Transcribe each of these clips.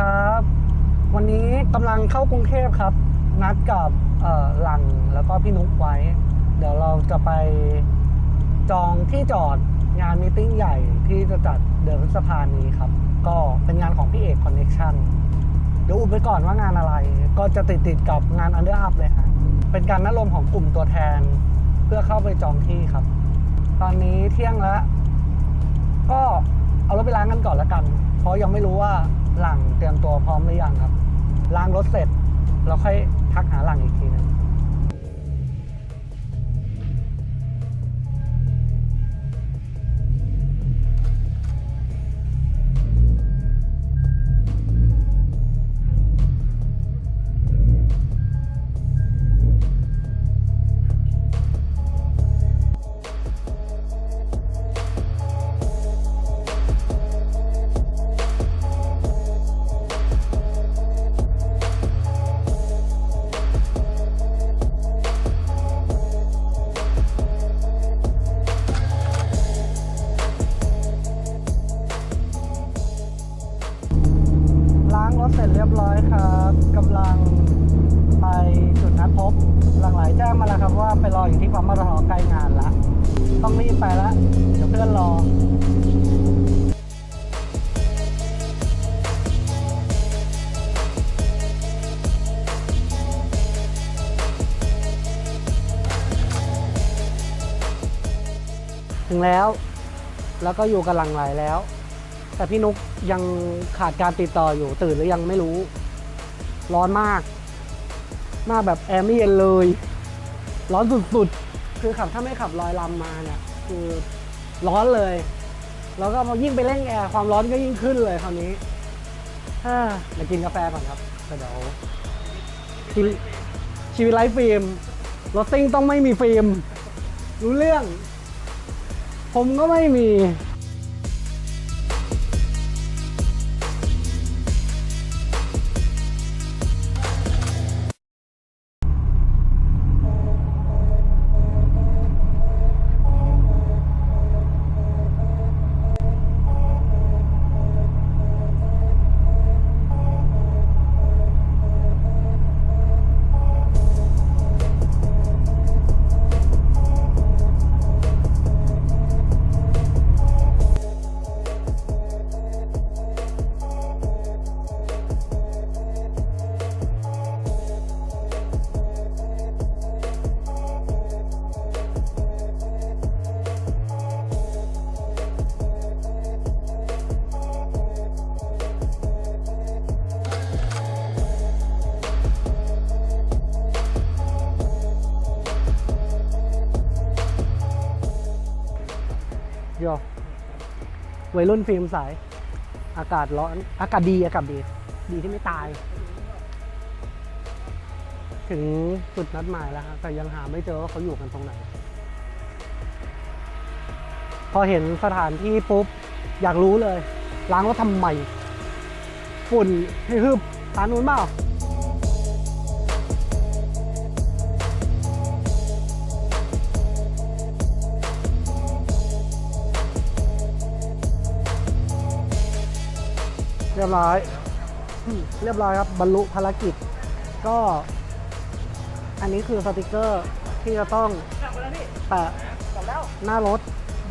ครับ วันนี้กำลังเข้ากรุงเทพครับ นัดกับหลังแล้วก็พี่นุ๊กไว้ เดี๋ยวเราจะไปจองที่จอดงานมตติ팅ใหญ่ที่จะจัดเดือนพฤษภานี้ครับ ก็เป็นงานของพี่เอกคอนเน็ชันเดี๋ยวอุบไว้ก่อนว่างานอะไร ก็จะติดติดกับงานอันเดอร์อัพเลยฮะ เป็นการนัดรวมของกลุ่มตัวแทน เพื่อเข้าไปจองที่ครับ ตอนนี้เที่ยงแล้ว ก็ เอารถไปล้างกันก่อนละกัน เพราะยังไม่รู้ว่าหลังเตรียมตัวพร้อมหรือยังครับ ล้างรถเสร็จเราค่อยทักหาหลังอีกทีหนึง ครับกำลังไปจุดนัดพบ หลังหลายแจ้งมาแล้วครับว่าไปรออยู่ที่ปั๊มมอเตอร์ทใกล้งานละ ต้องรีบไปล้วเดี๋ยวเพื่อนรอถึงแล้วแล้วก็อยู่กับหลังไหลแล้ว แต่พี่นุกยังขาดการติดต่ออยู่ตื่นหรือยังไม่รู้ ร้อนมาก มากแบบแอร์ไม่เย็นเลย ร้อนสุดๆ คือขับถ้าไม่ขับลอยลำมาเนี่ย คือร้อนเลย แล้วก็พอยิ่งไปเร่งแอร์ความร้อนก็ยิ่งขึ้นเลยคราวนี้ฮ่าเดี๋ยวกินกาแฟก่อนครับเดี๋ยวชีวิตชีวิตไร้ฟิล์มรถซิ่งต้องไม่มีฟิล์มรู้เรื่อง ผมก็ไม่มี โยวัยรุ่นฟิล์มใสาย อากาศร้อน อากาศดี อากาศดี ดีที่ไม่ตาย ถึงจุดนัดหมายแล้วครับแต่ยังหาไม่เจอว่าเขาอยู่กันตรงไหน พอเห็นสถานที่ปุ๊บ อยากรู้เลย ล้างรถทำไม ฝุ่นให้ฮึบตานู้นเปล่า ยบร้อย เรียบร้อยครับบรรลุภารกิจ ก็ อันนี้คือสติกเกอร์ที่จะต้องแปะหน้ารถ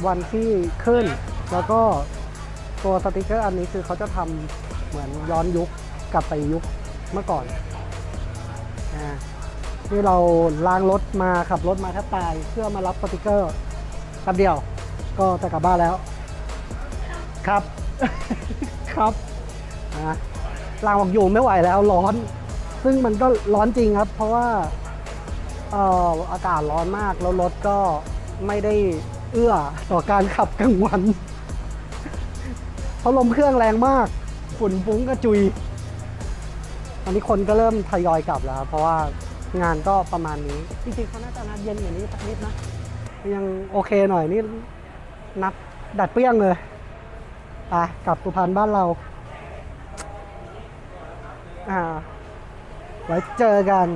วันที่ขึ้น แล้วก็ตัวสติกเกอร์อันนี้คือเขาจะทำเหมือนย้อนยุคกลับไปยุคเมื่อก่อนนี่เราล้างรถมาขับรถมาแทบตายเพื่อมารับสติกเกอร์แป๊บเดียว ก็จะกลับบ้านแล้ว ครับ ครับ นะลางบอกอยู่ไม่ไหวแล้วร้อน ซึ่งมันก็ร้อนจริงครับ เพราะว่าเอ่ออากาศร้อนมากแล้วรถก็ไม่ได้เอื้อต่อการขับกลางวันเพราะลมเครื่องแรงมากฝุ่นฟุ้งกระจุยตอนนี้คนก็เริ่มทยอยกลับแล้วครับเพราะว่างานก็ประมาณนี้ จริงๆเขาน่าจะนัดเย็นอย่างนี้สักนิดนะยังโอเคหน่อยนี่นัดดัดเปรี้ยงเลยไปกลับสุพรรณบ้านเรา อ่า ไว้เจอกัน